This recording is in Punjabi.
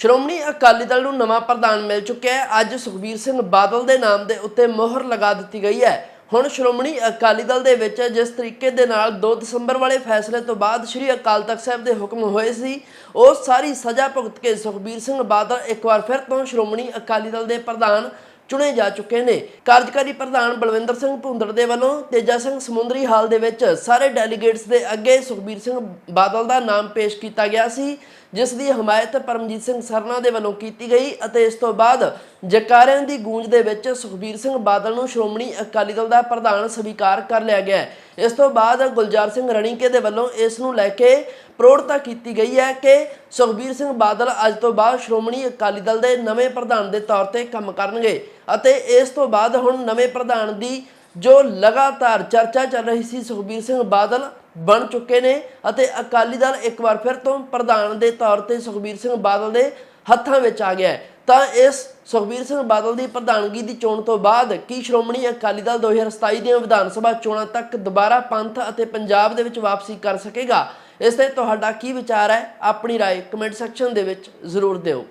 ਸ਼੍ਰੋਮਣੀ ਅਕਾਲੀ ਦਲ ਨੂੰ ਨਵਾਂ ਪ੍ਰਧਾਨ ਮਿਲ ਚੁੱਕਿਆ ਹੈ। ਅੱਜ ਸੁਖਬੀਰ ਸਿੰਘ ਬਾਦਲ ਦੇ ਨਾਮ ਦੇ ਉੱਤੇ ਮੋਹਰ ਲਗਾ ਦਿੱਤੀ ਗਈ ਹੈ। ਹੁਣ ਸ਼੍ਰੋਮਣੀ ਅਕਾਲੀ ਦਲ ਦੇ ਵਿੱਚ ਜਿਸ ਤਰੀਕੇ ਦੇ ਨਾਲ 2 ਦਸੰਬਰ ਵਾਲੇ ਫੈਸਲੇ ਤੋਂ ਬਾਅਦ ਸ੍ਰੀ ਅਕਾਲ ਤਖਤ ਸਾਹਿਬ ਦੇ ਹੁਕਮ ਹੋਏ ਸੀ, ਉਹ ਸਾਰੀ ਸਜ਼ਾ ਭੁਗਤ ਕੇ ਸੁਖਬੀਰ ਸਿੰਘ ਬਾਦਲ ਇੱਕ ਵਾਰ ਫਿਰ ਤੋਂ ਸ਼੍ਰੋਮਣੀ ਅਕਾਲੀ ਦਲ ਦੇ ਪ੍ਰਧਾਨ ਚੁਣੇ ਜਾ ਚੁੱਕੇ ਨੇ। ਕਾਰਜਕਾਰੀ ਪ੍ਰਧਾਨ ਬਲਵਿੰਦਰ ਸਿੰਘ ਭੁੰਦੜ ਦੇ ਵੱਲੋਂ ਤੇਜਾ ਸਿੰਘ ਸਮੁੰਦਰੀ ਹਾਲ ਦੇ ਵਿੱਚ ਸਾਰੇ ਡੈਲੀਗੇਟਸ ਦੇ ਅੱਗੇ ਸੁਖਬੀਰ ਸਿੰਘ ਬਾਦਲ ਦਾ ਨਾਮ ਪੇਸ਼ ਕੀਤਾ ਗਿਆ ਸੀ, ਜਿਸ ਦੀ ਹਮਾਇਤ ਪਰਮਜੀਤ ਸਿੰਘ ਸਰਨਾ ਦੇ ਵੱਲੋਂ ਕੀਤੀ ਗਈ ਅਤੇ ਇਸ ਤੋਂ ਬਾਅਦ ਜਕਾਰਿਆਂ ਦੀ ਗੂੰਜ ਦੇ ਵਿੱਚ ਸੁਖਬੀਰ ਸਿੰਘ ਬਾਦਲ ਨੂੰ ਸ਼੍ਰੋਮਣੀ ਅਕਾਲੀ ਦਲ ਦਾ ਪ੍ਰਧਾਨ ਸਵੀਕਾਰ ਕਰ ਲਿਆ ਗਿਆ ਇਸ ਤੋਂ ਬਾਅਦ ਗੁਲਜ਼ਾਰ ਸਿੰਘ ਰਣੀਕੇ ਦੇ ਵੱਲੋਂ ਇਸ ਨੂੰ ਲੈ ਕੇ ਪ੍ਰੋੜਤਾ ਕੀਤੀ ਗਈ ਹੈ ਕਿ ਸੁਖਬੀਰ ਸਿੰਘ ਬਾਦਲ ਅੱਜ ਤੋਂ ਬਾਅਦ ਸ਼੍ਰੋਮਣੀ ਅਕਾਲੀ ਦਲ ਦੇ ਨਵੇਂ ਪ੍ਰਧਾਨ ਦੇ ਤੌਰ ਤੇ ਕੰਮ ਕਰਨਗੇ ਅਤੇ ਇਸ ਤੋਂ ਬਾਅਦ ਹੁਣ ਨਵੇਂ ਪ੍ਰਧਾਨ ਦੀ ਜੋ ਲਗਾਤਾਰ ਚਰਚਾ ਚੱਲ ਰਹੀ ਸੀ, ਸੁਖਬੀਰ ਸਿੰਘ ਬਾਦਲ ਬਣ ਚੁੱਕੇ ਨੇ ਅਤੇ ਅਕਾਲੀ ਦਲ ਇੱਕ ਵਾਰ ਫਿਰ ਤੋਂ ਪ੍ਰਧਾਨ ਦੇ ਤੌਰ ਤੇ ਸੁਖਬੀਰ ਸਿੰਘ ਬਾਦਲ ਦੇ ਹੱਥਾਂ ਵਿੱਚ ਆ ਗਿਆ ਤਾਂ ਇਸ ਸੁਖਬੀਰ ਸਿੰਘ ਬਾਦਲ ਦੀ ਪ੍ਰਧਾਨਗੀ ਦੀ ਚੋਣ ਤੋਂ ਬਾਅਦ ਕੀ ਸ਼੍ਰੋਮਣੀ ਅਕਾਲੀ ਦਲ 2027 ਦੀਆਂ ਵਿਧਾਨ ਸਭਾ ਚੋਣਾਂ ਤੱਕ ਦੁਬਾਰਾ ਪੰਥ ਅਤੇ ਪੰਜਾਬ ਦੇ ਵਿੱਚ ਵਾਪਸੀ ਕਰ ਸਕੇਗਾ ਇਸ ਤੇ ਤੁਹਾਡਾ ਕੀ ਵਿਚਾਰ ਹੈ ਆਪਣੀ رائے ਕਮੈਂਟ ਸੈਕਸ਼ਨ ਦੇ ਵਿੱਚ ਜ਼ਰੂਰ ਦਿਓ